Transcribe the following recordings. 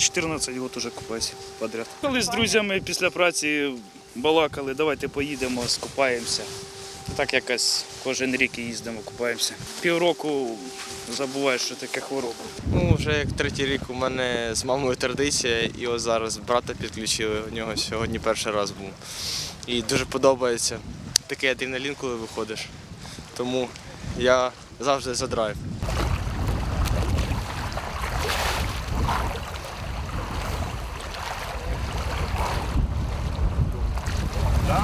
14 років уже купаюся подряд. Коли з друзями після праці балакали, давайте поїдемо, скупаємося. Так якось кожен рік і їздимо, купаємося. Півроку забуваєш, що таке хвороба. Ну, вже як третій рік у мене з мамою традиція, і ось зараз брата підключили. У нього сьогодні перший раз був. І дуже подобається такий адреналін, коли виходиш. Тому я завжди за драйв.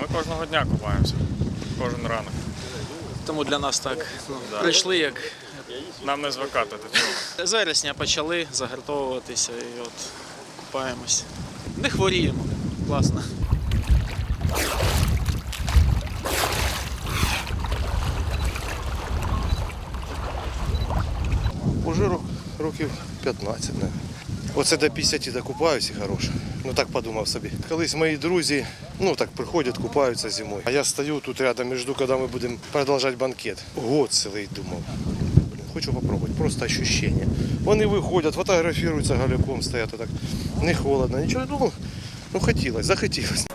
Ми кожного дня купаємося, кожен ранок. Тому для нас так ну, прийшли як Нам не звикати до цього. з вересня почали загартовуватися і от купаємось. Не хворіємо. Класно. Уже років 15. Не. Оце до 50 докупаюся хороше. Ну так подумав собі. Колись мої друзі, ну так приходять, купаються зимою. А я стою тут рядом, між коли ми будемо продовжувати банкет. Год цілий думав. Блин, хочу попробувати, просто ощущення. Вони виходять, фотографуються галяком, стоять так. Не холодно, нічого. не думав. ну хотілося, захотілося.